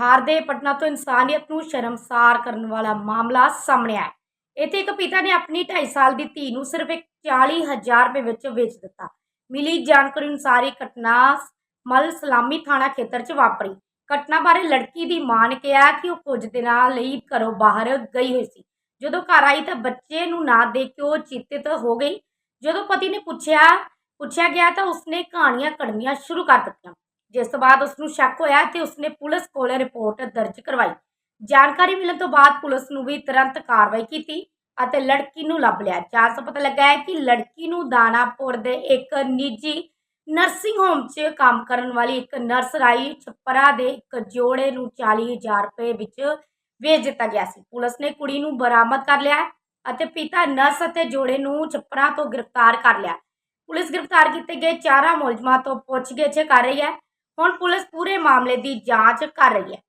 ਬਿਹਾਰ ਦੇ ਪਟਨਾ ਤੋਂ ਇਨਸਾਨੀਅਤ ਨੂੰ ਸ਼ਰਮਸਾਰ ਕਰਨ ਵਾਲਾ ਮਾਮਲਾ ਸਾਹਮਣੇ ਆਇਆ। ਇੱਥੇ ਇੱਕ ਪਿਤਾ ਨੇ ਆਪਣੀ 2.5 ਸਾਲ ਦੀ ਧੀ ਨੂੰ ਸਿਰਫ ਇੱਕ 40000 ਰੁਪਏ ਵਿੱਚ ਵੇਚ ਦਿੱਤਾ। ਮਿਲੀ ਜਾਣਕਾਰੀ ਅਨੁਸਾਰ ਇਹ ਘਟਨਾ ਮਲ ਸਲਾਮੀ ਥਾਣਾ ਖੇਤਰ 'ਚ ਵਾਪਰੀ। ਘਟਨਾ ਬਾਰੇ ਲੜਕੀ ਦੀ ਮਾਂ ਨੇ ਕਿਹਾ ਕਿ ਉਹ ਕੁਝ ਦਿਨਾਂ ਲਈ ਘਰੋਂ ਬਾਹਰ ਗਈ ਹੋਈ ਸੀ। ਜਦੋਂ ਘਰ ਆਈ ਤਾਂ ਬੱਚੇ ਨੂੰ ਨਾ ਦੇਖ ਕੇ ਉਹ ਚਿੰਤਿਤ ਹੋ ਗਈ। ਜਦੋਂ ਪਤੀ ਨੇ ਪੁੱਛਿਆ ਪੁੱਛਿਆ ਗਿਆ ਤਾਂ ਉਸਨੇ ਕਹਾਣੀਆਂ ਕੜਮੀਆਂ ਸ਼ੁਰੂ ਕਰ ਦਿੱਤੀਆਂ। ਜਿਸ ਤੋਂ ਬਾਅਦ ਉਸ ਨੂੰ ਸ਼ੱਕ ਹੋਇਆ ਤੇ ਉਸਨੇ ਪੁਲਿਸ ਕੋਲ ਰਿਪੋਰਟ ਦਰਜ ਕਰਵਾਈ। ਜਾਣਕਾਰੀ ਮਿਲਣ ਤੋਂ ਬਾਅਦ ਪੁਲਿਸ ਨੂੰ ਵੀ ਤੁਰੰਤ ਕਾਰਵਾਈ ਕੀਤੀ ਅਤੇ ਲੜਕੀ ਨੂੰ ਲੱਭ ਲਿਆ। ਜਾਂਚ ਤੋਂ ਪਤਾ ਲੱਗਾ ਹੈ ਕਿ ਲੜਕੀ ਨੂੰ ਦਾਨਾਪੁਰ ਦੇ ਇੱਕ ਨਿੱਜੀ ਨਰਸਿੰਗ ਹੋਮ 'ਚ ਕੰਮ ਕਰਨ ਵਾਲੀ ਇੱਕ ਨਰਸ ਰਾਈ ਛੱਪਰਾ ਦੇ ਇੱਕ ਜੋੜੇ ਨੂੰ 40000 ਰੁਪਏ ਵਿੱਚ ਵੇਚ ਦਿੱਤਾ ਗਿਆ ਸੀ। ਪੁਲਿਸ ਨੇ ਕੁੜੀ ਨੂੰ ਬਰਾਮਦ ਕਰ ਲਿਆ ਅਤੇ ਪਿਤਾ ਨਰਸ ਅਤੇ ਜੋੜੇ ਨੂੰ ਛੱਪਰਾ ਤੋਂ ਗ੍ਰਿਫਤਾਰ ਕਰ ਲਿਆ। ਪੁਲਿਸ ਗ੍ਰਿਫਤਾਰ ਕੀਤੇ ਗਏ ਚਾਰਾਂ ਮੁਲਜ਼ਮਾਂ ਤੋਂ ਪੁੱਛਗਿੱਛ ਕਰ ਰਹੀ ਹੈ ਹੁਣ ਪੁਲਿਸ ਪੂਰੇ ਮਾਮਲੇ ਦੀ ਜਾਂਚ ਕਰ ਰਹੀ ਹੈ।